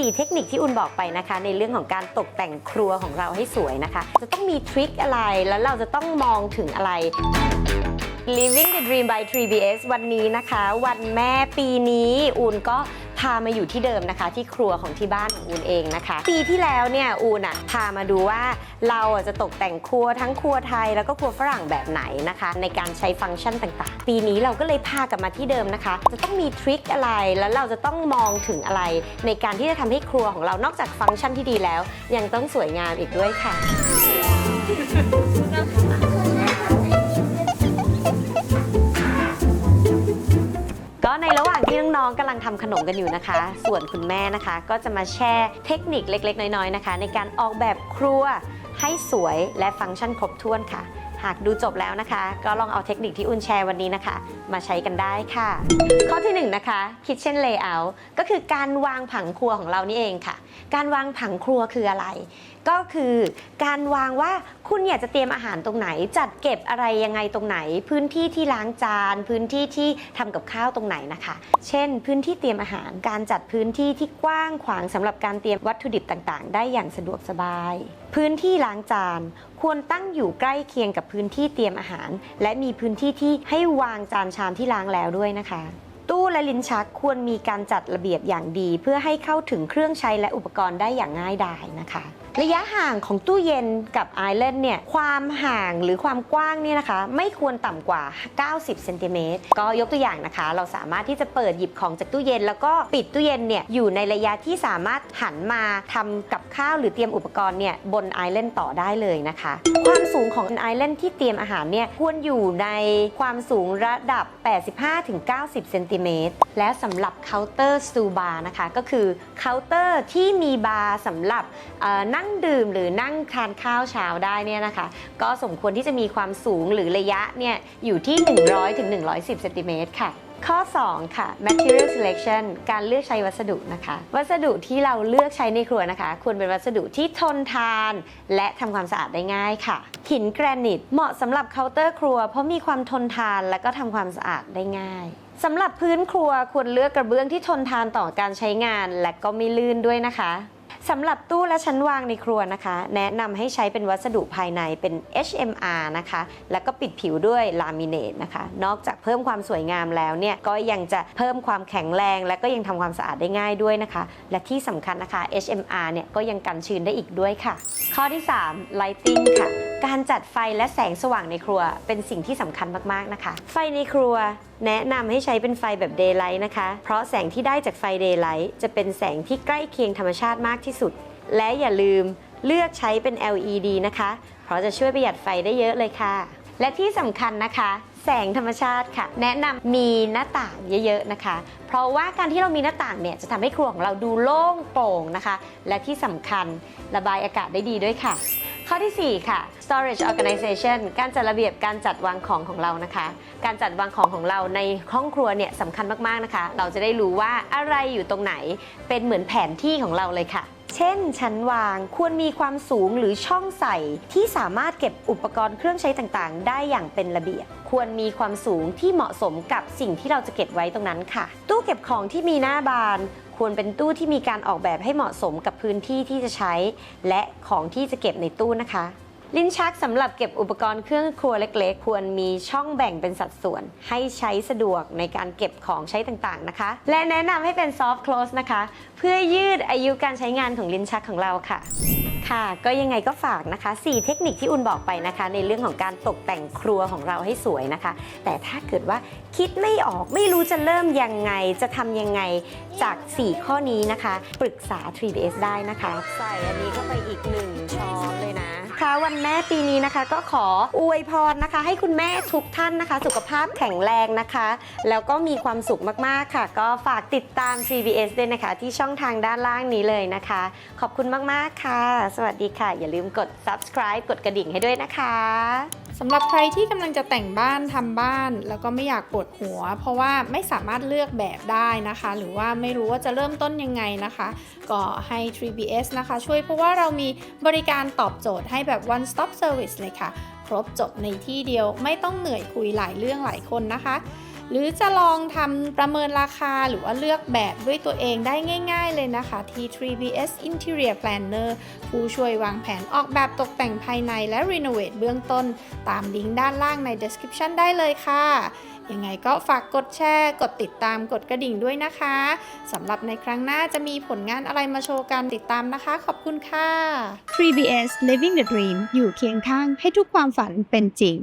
4 เทคนิคที่อุ่นบอกไปนะคะ ในเรื่องของการตกแต่งครัวของเราให้สวยนะคะ จะต้องมีทริคอะไรแล้วเราจะต้องมองถึงอะไร Living the Dream by 3BS วันนี้นะคะ วันแม่ปีนี้อุ่นก็ พามาอยู่ที่เดิมนะคะ ที่ครัวของที่บ้านของอุ่นเองนะคะ ปีที่แล้วเนี่ยอุ่นอะพามาดูว่าเราอะจะตกแต่งครัวทั้งครัวไทยแล้วก็ครัวฝรั่งแบบไหนนะคะ ในการใช้ฟังก์ชันต่างๆ ปีนี้เราก็เลยพากลับมาที่เดิมนะคะ จะต้องมีทริคอะไรแล้วเราจะต้องมองถึงอะไร ในการที่จะทำให้ครัวของเรานอกจากฟังก์ชันที่ดีแล้ว ยังต้องสวยงามอีกด้วยค่ะก็ในระหว่าง ที่น้องๆกำลังทำขนมกันอยู่นะคะ ส่วนคุณแม่นะคะ ก็จะมาแชร์เทคนิคเล็กๆ น้อยๆนะคะ ในการออกแบบครัวให้สวยและฟังก์ชันครบถ้วนค่ะ หากดูจบแล้วนะคะ ก็ลองเอาเทคนิคที่อุ่นแชร์วันนี้นะคะ มาใช้กันได้ค่ะ ข้อที่หนึ่งนะคะ Kitchen Layout ก็คือการวางผังครัวของเรานี่เองค่ะ การวางผังครัวคืออะไร ก็คือการวางว่าคุณอยากจะเตรียมอาหารตรงไหน จัดเก็บอะไรยังไงตรงไหน พื้นที่ที่ล้างจาน พื้นที่ที่ทำกับข้าวตรงไหนนะคะ เช่น พื้นที่เตรียมอาหาร การจัดพื้นที่ที่กว้างขวางสำหรับการเตรียมวัตถุดิบต่างๆ ได้อย่างสะดวกสบาย พื้นที่ล้างจาน ควรตั้งอยู่ใกล้เคียงกับพื้นที่เตรียมอาหาร และมีพื้นที่ที่ให้วางจานชามที่ล้างแล้วด้วยนะคะ ตู้และลิ้นชักควรมีการจัดระเบียบอย่างดี เพื่อให้เข้าถึงเครื่องใช้และอุปกรณ์ได้อย่างง่ายดายนะคะ ระยะห่างของตู้เย็นกับไอแลนด์เนี่ยความห่างหรือความกว้างเนี่ยนะคะ ไม่ควรต่ำกว่า 90เซนติเมตรก็ยกตัวอย่างนะคะ เราสามารถที่จะเปิดหยิบของจากตู้เย็น แล้วก็ปิดตู้เย็นเนี่ยอยู่ในระยะที่สามารถหันมาทำกับข้าวหรือเตรียมอุปกรณ์เนี่ยบนไอแลนด์ต่อได้เลยนะคะ ความสูงของไอแลนด์ที่เตรียมอาหารเนี่ยควรอยู่ในความสูงระดับ 85-90เซนติเมตรและสำหรับเคาน์เตอร์สตูบาร์นะคะ ก็คือเคาน์เตอร์ที่มีบาร์สำหรับนั่งดื่มหรือนั่งทานข้าวเช้าได้เนี่ยนะคะ ก็สมควรที่จะมีความสูงหรือระยะเนี่ยอยู่ที่ 100-110เซนติเมตรค่ะข้อ 2 ค่ะ material selection การเลือกใช้วัสดุนะคะ วัสดุที่เราเลือกใช้ในครัวนะคะ ควรเป็นวัสดุที่ทนทาน และทำความสะอาดได้ง่ายค่ะ หินแกรนิตเหมาะสำหรับเคาน์เตอร์ครัว เพราะมีความทนทานและก็ทำความสะอาดได้ง่าย สำหรับพื้นครัวควรเลือกกระเบื้องที่ทนทานต่อการใช้งานและก็ไม่ลื่นด้วยนะคะสำหรับตู้และชั้นวางในครัวนะคะ แนะนำให้ใช้เป็นวัสดุภายในเป็น HMR นะคะ แล้วก็ปิดผิวด้วยลามิเนตนะคะ นอกจากเพิ่มความสวยงามแล้วเนี่ย ก็ยังจะเพิ่มความแข็งแรง และก็ยังทำความสะอาดได้ง่ายด้วยนะคะ และที่สำคัญนะคะ HMR เนี่ยก็ยังกันชื้นได้อีกด้วยค่ะ ข้อที่ 3 lighting ค่ะ การจัดไฟและแสงสว่างในครัว เป็นสิ่งที่สำคัญมากๆนะคะ ไฟในครัวแนะนำให้ใช้เป็นไฟแบบ daylight นะคะ เพราะแสงที่ได้จากไฟ daylight จะเป็นแสงที่ใกล้เคียงธรรมชาติมากที่สุด และอย่าลืมเลือกใช้เป็น LED นะคะ เพราะจะช่วยประหยัดไฟได้เยอะเลยค่ะ และที่สำคัญนะคะแสงธรรมชาติค่ะ แนะนำมีหน้าต่างเยอะๆนะคะ เพราะว่าการที่เรามีหน้าต่างเนี่ยจะทำให้ครัวของเราดูโล่งโปร่งนะคะ และที่สำคัญระบายอากาศได้ดีด้วยค่ะ ข้อทีสี่ 4 ค่ะ storage organization การจัดระเบียบการจัดวางของของเรานะคะ การจัดวางของของเราในห้องครัวเนี่ยสำคัญมากๆนะคะ เราจะได้รู้ว่าอะไรอยู่ตรงไหน เป็นเหมือนแผนที่ของเราเลยค่ะเช่น ชั้นวางควรมีความสูงหรือช่องใส่ที่สามารถเก็บอุปกรณ์เครื่องใช้ต่างๆ ได้อย่างเป็นระเบียบ ควรมีความสูงที่เหมาะสมกับสิ่งที่เราจะเก็บไว้ตรงนั้นค่ะ ตู้เก็บของที่มีหน้าบาน ควรเป็นตู้ที่มีการออกแบบให้เหมาะสมกับพื้นที่ที่จะใช้ และของที่จะเก็บในตู้นะคะ ลิ้นชักสำหรับเก็บอุปกรณ์เครื่องครัวเล็ก ๆ ควรมีช่องแบ่งเป็นสัดส่วน ให้ใช้สะดวกในการเก็บของใช้ต่างๆนะคะ และแนะนำให้เป็น soft close นะคะ เพื่อยืดอายุการใช้งานของลิ้นชักของเราค่ะ ค่ะ ก็ยังไงก็ฝากนะคะ 4 เทคนิคที่อุ่นบอกไปนะคะ ในเรื่องของการตกแต่งครัวของเราให้สวยนะคะ แต่ถ้าเกิดว่าคิดไม่ออกไม่รู้จะเริ่มยังไงจะทำยังไงจาก 4 ข้อนี้นะคะ ปรึกษา 3DS ได้นะคะ ใส่อันนี้เข้าไปอีก 1 ช้อนเลยนะ คะ วันแม่ปีนี้นะคะก็ขออวยพรนะคะ ให้คุณแม่ทุกท่านนะคะ สุขภาพแข็งแรงนะคะ แล้วก็มีความสุขมากๆค่ะ ก็ฝากติดตาม CBS ด้วยนะคะ ที่ช่องทางด้านล่างนี้เลยนะคะ ขอบคุณมากๆค่ะ สวัสดีค่ะ อย่าลืมกด subscribe กดกระดิ่งให้ด้วยนะคะ สำหรับใครที่กำลังจะแต่งบ้านทำบ้าน แล้วก็ไม่อยากปวดหัว เพราะว่าไม่สามารถเลือกแบบได้นะคะ หรือว่าไม่รู้ว่าจะเริ่มต้นยังไงนะคะ ก็ให้ 3BS นะคะ ช่วยเพราะว่าเรามีบริการตอบโจทย์ให้แบบ one stop service เลยค่ะ ครบจบในที่เดียวไม่ต้องเหนื่อยคุยหลายเรื่องหลายคนนะคะ หรือจะลองทำประเมินราคาหรือว่าเลือกแบบด้วยตัวเองได้ง่าย ๆ เลยนะคะ ที่ 3BS Interior Planner ผู้ช่วยวางแผนออกแบบตกแต่งภายในและรีโนเวทเบื้องต้น ตามลิงก์ด้านล่างใน description ได้เลยค่ะยังไงก็ฝากกดแชร์ กดติดตามกดกระดิ่งด้วยนะคะสำหรับในครั้งหน้าจะมีผลงานอะไรมาโชว์กันติดตามนะคะ ขอบคุณค่ะ 3BS Living the Dream อยู่เคียงข้างให้ทุกความฝันเป็นจริง